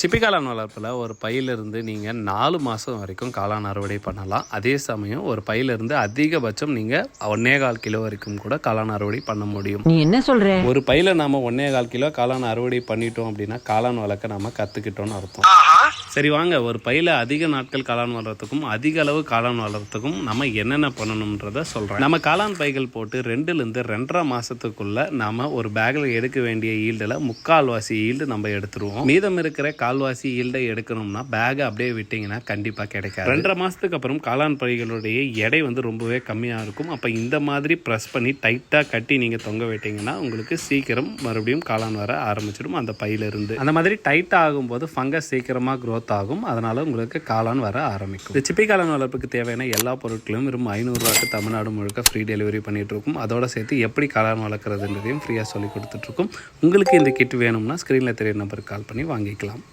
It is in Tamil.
சிப்பி காளான் வளர்ப்பில் ஒரு பையிலிருந்து நீங்கள் நாலு மாதம் வரைக்கும் காளான் அறுவடை பண்ணலாம். அதே சமயம் ஒரு பையிலிருந்து அதிகபட்சம் நீங்கள் ஒன்னே கால் கிலோ வரைக்கும் கூட காளான் அறுவடை பண்ண முடியும். நீ என்ன சொல்ற? ஒரு பையில நாம ஒன்னே கால் கிலோ காளான் அறுவடை பண்ணிட்டோம் அப்படின்னா காளான் வளர்க்க நாம கத்துக்கிட்டோம்னு அர்த்தம். சரி வாங்க ஒரு பையில அதிக நாட்கள் காளான் வளர்றதுக்கும் அதிக அளவு காளான் வளர்றதுக்கும் நம்ம என்னென்ன பண்ணணும்ன்றத சொல்றேன். நம்ம காளான் பைகள் போட்டு ரெண்டுல இருந்து ரெண்டரை மாசத்துக்குள்ள நாம ஒரு பேக்ல எடுக்க வேண்டிய ஈல்டுல முக்கால்வாசி ஈல்டு நம்ம எடுத்துருவோம். மீதம் இருக்கிற கால்வாசி ஈல்டை எடுக்கணும்னா பேக் அப்படியே விட்டீங்கன்னா கண்டிப்பா கிடைக்காது. ரெண்டரை மாசத்துக்கு அப்புறம் காளான் பைகளுடைய எடை வந்து ரொம்பவே கம்மியா இருக்கும். அப்ப இந்த மாதிரி ப்ரெஸ் பண்ணி டைட்டா கட்டி நீங்க தொங்க விட்டீங்கன்னா உங்களுக்கு சீக்கிரம் மறுபடியும் காளான் வர ஆரம்பிச்சிடும் அந்த பையில இருந்து அந்த மாதிரி டைட்டா ஆகும்போது ஃபங்கஸ் சீக்கிரமா growth ஆகும். அதனால உங்களுக்கு காளான் வர ஆரம்பிக்கும். இந்த சிப்பி காளான் வளர்ப்புக்கு தேவையான எல்லா பொருட்களும் வெறும் ஐநூறுரூவாக்கு தமிழ்நாடு முழுக்க ஃப்ரீ டெலிவரி பண்ணிட்டு இருக்கோம். அதோட சேர்த்து எப்படி காளான் வளர்க்குறதுன்றதையும் ஃப்ரீயாக சொல்லி கொடுத்துட்டு இருக்கோம். உங்களுக்கு இந்த கிட் வேணும்னா ஸ்க்ரீனில் தெரிய நம்பருக்கு கால் பண்ணி வாங்கிக்கலாம்.